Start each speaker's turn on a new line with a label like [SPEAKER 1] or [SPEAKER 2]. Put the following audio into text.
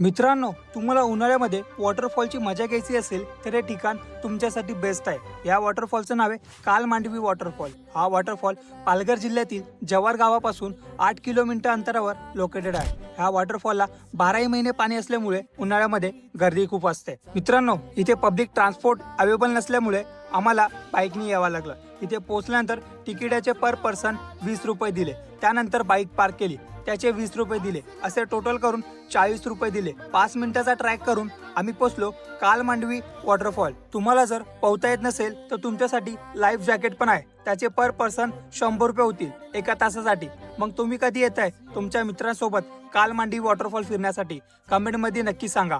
[SPEAKER 1] मित्रांनो तुम्हाला उन्हाळ्यामध्ये वॉटरफॉलची मजा घ्यायची असेल तर हे ठिकाण तुमच्यासाठी बेस्ट आहे. या वॉटरफॉलचं नाव आहे काल मांडवी वॉटरफॉल हा वॉटरफॉल पालघर जिल्ह्यातील जव्हार गावापासून आठ किलोमीटर अंतरावर लोकेटेड आहे. ह्या वॉटरफॉलला बाराही महिने पाणी असल्यामुळे उन्हाळ्यामध्ये गर्दी खूप असते. मित्रांनो इथे पब्लिक ट्रान्सपोर्ट अवेलेबल नसल्यामुळे आम्हाला बाईकने यावं लागलं. इथे पोहोचल्यानंतर तिकिटाचे पर पर्सन वीस रुपये दिले. त्यानंतर बाईक पार्क केली. त्याचे वीस रुपये दिले. असे टोटल करून चाळीस रुपये दिले. पाच मिनिटाचा ट्रॅक करून आम्ही पोचलो काल मांडवी वॉटरफॉल तुम्हाला जर पोहता येत नसेल तर तुमच्यासाठी लाईफ जॅकेट पण आहे. त्याचे पर पर्सन शंभर रुपये होतील एका तासासाठी. मग तुम्ही कधी येत आहे तुमच्या मित्रांसोबत काल मांडवी वॉटरफॉल फिरण्यासाठी कमेंटमध्ये नक्की सांगा.